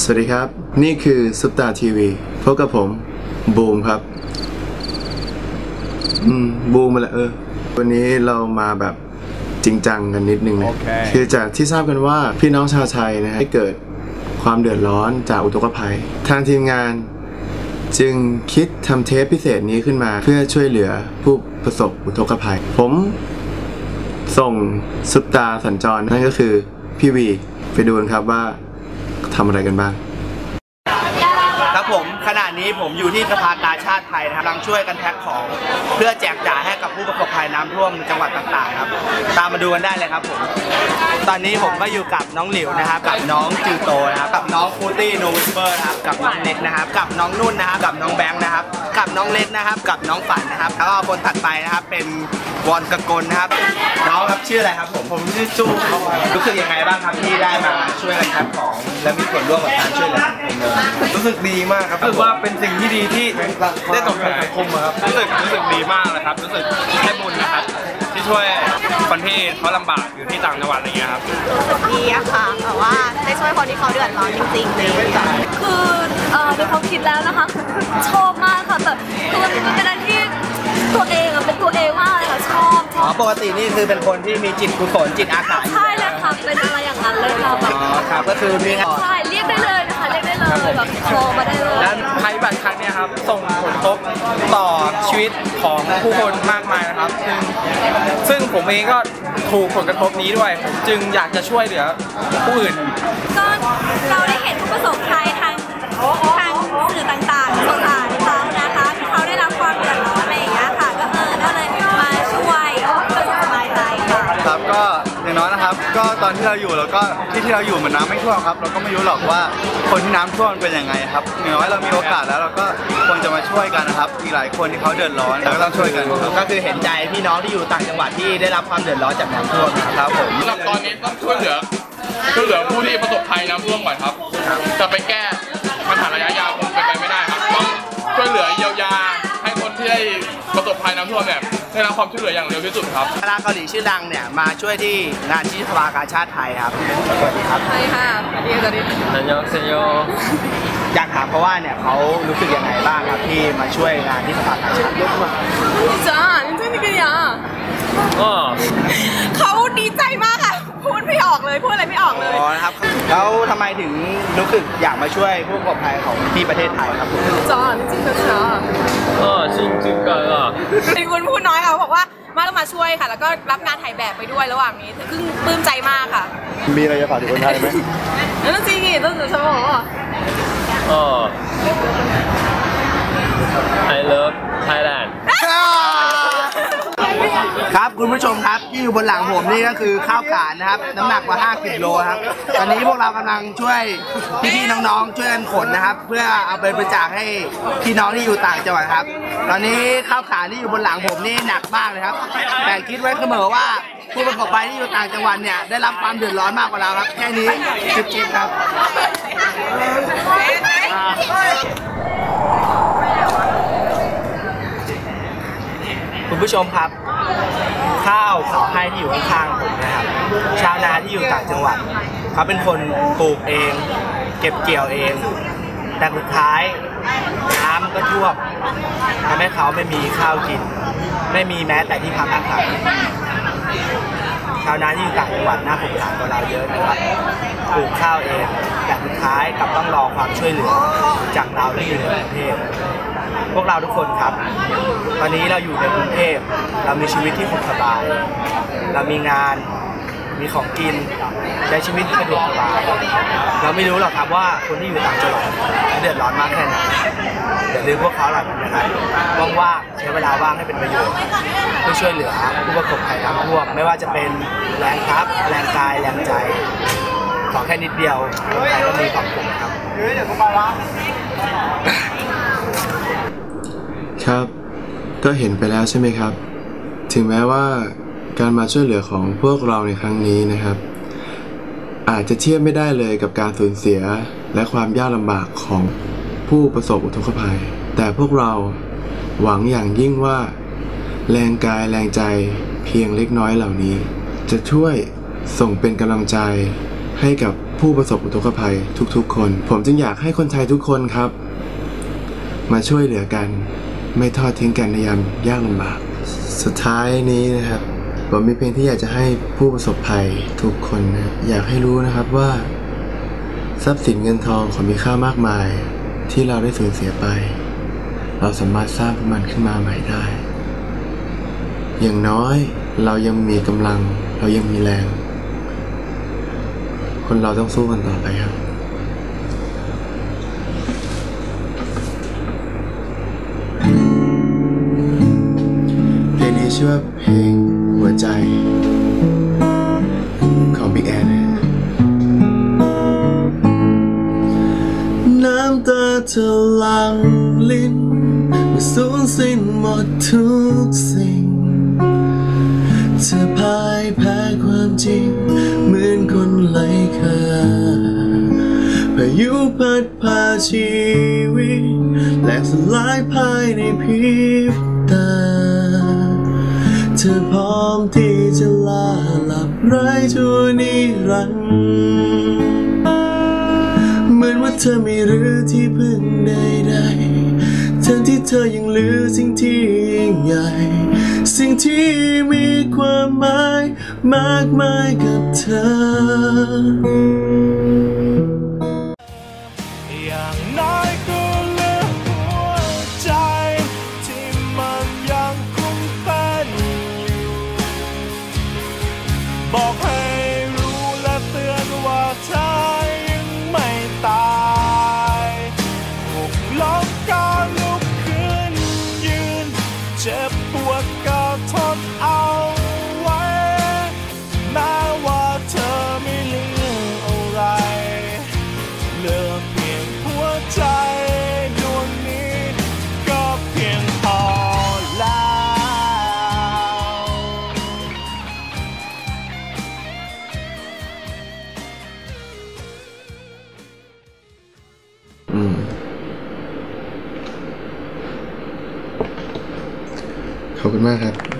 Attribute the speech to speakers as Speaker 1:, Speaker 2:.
Speaker 1: สวัสดีครับ นี่คือซุปตาทีวีพบกับผม บูมครับ อืม บูมมาแล้วเออ วันนี้เรามาแบบจริงจังกันนิดนึงนะ
Speaker 2: โอเค
Speaker 1: คือจากที่ทราบกันว่าพี่น้องชาวไทยนะฮะได้เกิดความเดือดร้อนจากอุทกภัย ทางทีมงานจึงคิดทำเทปพิเศษนี้ขึ้นมาเพื่อช่วยเหลือผู้ประสบอุทกภัย ผมส่งซุปตาสัญจรนั่นก็คือพี่วีไปดูกันครับว่า ทำอะไรกันบ้าง
Speaker 3: ครับผมขณะนี้ผมอยู่ที่สภากาชาติไทยนะครับกำลังช่วยกันแพ็คของ เพื่อแจกจ่ายให้กับผู้ประสบภัยน้ำท่วมจังหวัดต่างๆครับ ตามมาดูกันได้เลยครับผม ตอนนี้ผมก็อยู่กับน้องหลิวนะครับ กับน้องจิวโตนะครับ กับน้องฟูตี้โนวิสเบอร์นะครับ กับน้องเน็ตนะครับ กับน้องนุ่นนะครับ กับน้องแบงค์นะครับ กับน้องเล็กนะครับ กับน้องฝันนะครับ แล้วก็คนถัดไปนะครับเป็นวอนกกลนะครับ น้องครับ ชื่ออะไรครับผมผมชื่อจู้รู้สึกยังไงบ้างครับที่ได้มาช่วยกันแพ็คของและมีส่วนร่วมกับการช่วยเหลือคนเดิน
Speaker 2: รู้สึกดีมากครับรู้สึกว่าเป็นสิ่งที่ดีที่ได้ตอบแทนสังคมอะครับ
Speaker 4: รู้สึกรู้สึกดีมากเลยครับรู้สึกได้บุญนะครับ ที่ช่วยคนที่เขาลำบากอยู่ที่ต่างจังหวัดอะไรเงี้ยครับ
Speaker 5: ดีอะค่ะแบบว่าได้ช่วยคนที่เขาเดือดร้อนจริงๆเลย
Speaker 6: คือเอ่อโดยความคิดแล้วนะคะชอบมากค่ะแบบคือมันมันเป็นอะไรที่ตัวเองอะเป็นตัวเองมากเลยค่ะชอบช
Speaker 3: อ๋
Speaker 6: อ
Speaker 3: อบปกตินี่คือเป็นคนที่มีจิตกุศลจิตอาสาอยู่
Speaker 6: ใช่เลยค่ะเป็นอะไรอย่างนั้นเลยค่ะแบ
Speaker 3: อ๋
Speaker 6: บ
Speaker 3: อครับก็คือมีงาน
Speaker 6: ใช่เรียกได้เลยนะ คะเรียกได้เลยแบบโทรมาได้เลย
Speaker 4: และภัยพิบัติครั้งเนี้ยครับส่งผลกระทบต่อชีวิตของผู้คนมากมายนะครับ ซึ่งซึ่งผมเองก็ถูกผลกระทบนี้ด้วย ผมจึงอยากจะช่วยเหลือผู้อื่น
Speaker 6: ก็เราได้เห็นผู้ประสบภัยทางท อย่าง
Speaker 2: น้อยนะครับ ก็ตอนที่เราอยู่เราก็ที่ที่เราอยู่เหมือนน้ำไม่ท่วมครับ เราก็ไม่รู้หรอกว่าคนที่น้ำท่วมเป็นยังไงครับอย่างน้อยเรามีโอกาสแล้วเราก็ควรจะมาช่วยกันนะครับอีกหลายคนที่เขาเดือดร้อนเราก็ต้องช่วยกันครับ
Speaker 3: ก็คือเห็นใจพี่น้องที่อยู่ต่างจังหวัดที่ได้รับความเดือดร้อนจากน้ำท่วมนะครับผม
Speaker 4: สำหรับตอนนี้ต้องช่วยเหลือช่วยเหลือผู้ที่ประสบภัยน้ำท่วมก่อนครับ จะไปแก้ปัญหาระยะยาวคงเป็นไปไม่ได้ครับต้องช่วยเหลือเยียวยาให้คนที่ได้ประสบภัยน้ำท่วมเนี่ย ได้รับความช่วยเหลืออย่างเร็วที่สุดครับ
Speaker 3: คณะเกาหลีชื่อดังเนี่ยมาช่วยที่งานที่สภากาชาติไทยครับสวัสดีครับ
Speaker 6: ใช่ค่ะเรียกกันดิ
Speaker 4: นันยองเซโย
Speaker 3: อยากถามเพราะว่าเนี่ยเขารู้สึกยังไงบ้างครับที่มาช่วยงานที่สภากาชาติ
Speaker 5: จ้าจริงๆนี่ก็
Speaker 4: ก็
Speaker 5: ยังเแล้
Speaker 3: วทำไมถึงรู้สึกอยากมาช่วยผู้ประสบภัยของที่ประเทศไทยครับผม
Speaker 5: จ้าจริงๆก็จ้า
Speaker 4: ก็จริงจริงก็
Speaker 5: เป็นคุณพูดน้อยค่ะบอกว่ามาก็มาช่วยค่ะ แล้วก็รับงานถ่ายแบบไปด้วยระหว่างนี้ซึ่งปลื้มใจมากค่ะ
Speaker 2: มีอะไรจะฝากถึงคนไทยไหม
Speaker 5: นั่นจริงๆต้องจะบอกว่า
Speaker 4: ก็ I love Thailand
Speaker 3: ครับคุณผู้ชมครับที่อยู่บนหลังผมนี่ก็คือข้าวสารนะครับ น้ำหนักกว่า5กิโลครับ ตอนนี้พวกเรากำลังช่วยพี่ๆน้องๆช่วยกันขนนะครับ เพื่อเอาไปบริจาคให้พี่น้องที่อยู่ต่างจังหวัดครับ ตอนนี้ข้าวสารที่อยู่บนหลังผมนี่หนักมากเลยครับ แต่คิดไว้เสมอว่าผู้ประสบภัยที่อยู่ต่างจังหวัดเนี่ยได้รับความเดือดร้อนมากกว่าเราครับ แค่นี้จิบๆครับคุณผู้ชมครับ ข้าวเขาให้ที่อยู่ข้างๆผมนะครับ ชาวนาที่อยู่ต่างจังหวัด เขาเป็นคนปลูกเอง เก็บเกี่ยวเอง แต่สุดท้ายน้ำก็ท่วมทำให้เขาไม่มีข้าวกิน ไม่มีแม้แต่ที่พักอาศัยชาวนาที่อยู่ต่างจังหวัดน่าสงสารกว่าเราเยอะนะครับปลูกข้าวเองแต่สุดท้ายกลับต้องรอความช่วยเหลือจากเราที่อยู่ในกรุงเทพ พวกเราทุกคนครับ ตอนนี้เราอยู่ในกรุงเทพเรามีชีวิตที่สุขสบาย เรามีงานมีของกินใช้ชีวิตที่สะดวกสบายเราไม่รู้หรอกครับว่าคนที่อยู่ต่างจังหวัดเดือดร้อนมากแค่ไหนอย่าลืมพวกเขาหลังนะครับว่างๆใช้เวลาว่างให้เป็นประโยชน์เพื่อช่วยเหลือผู้ประสบภัยน้ำท่วมไม่ว่าจะเป็นแรงครับแรงกายแรงใจ ขอแค่นิดเดียวคนไทยก็มีความสุขครับ
Speaker 1: ครับ ก็เห็นไปแล้วใช่ไหมครับ ถึงแม้ว่าการมาช่วยเหลือของพวกเราในครั้งนี้นะครับ อาจจะเทียบไม่ได้เลยกับการสูญเสียและความยากลำบากของผู้ประสบอุทกภัย แต่พวกเราหวังอย่างยิ่งว่า แรงกายแรงใจเพียงเล็กน้อยเหล่านี้ จะช่วยส่งเป็นกำลังใจให้กับผู้ประสบอุทกภัยทุกๆคน ผมจึงอยากให้คนไทยทุกคนครับ มาช่วยเหลือกัน ไม่ทอดทิ้งกันในยามยากลำบาก สุดท้ายนี้นะครับผมมีเพียงที่อยากจะให้ผู้ประสบภัยทุกคนนะอยากให้รู้นะครับว่า ทรัพย์สินเงินทองของมีค่ามากมาย ที่เราได้สูญเสียไป เราสามารถสร้างมันขึ้นมาใหม่ได้ อย่างน้อยเรายังมีกำลัง เรายังมีแรง คนเราต้องสู้กันต่อไปครับ ชื่อว่าเพลงหัวใจของ Big Ann นะน้ำตาเธอหลังลิ้นเมื่อสูญสิ้นหมดทุกสิ่ง เธอพ่ายแพ้ความจริง เหมือนคนไร้ค่าพายุพัดพาชีวิตแหลกสลายภายในพริบตา ธอพร้อมที่จะลาหลับไร้ชั่วนิรันดร์เหมือนว่าเธอไม่รู้ที่พึ่งใดๆทั้งที่เธอยังเหลือสิ่งที่ยิ่งใหญ่ สิ่งที่มีความหมายมากมายกับเธอ
Speaker 7: บอก
Speaker 1: คุณมากครับ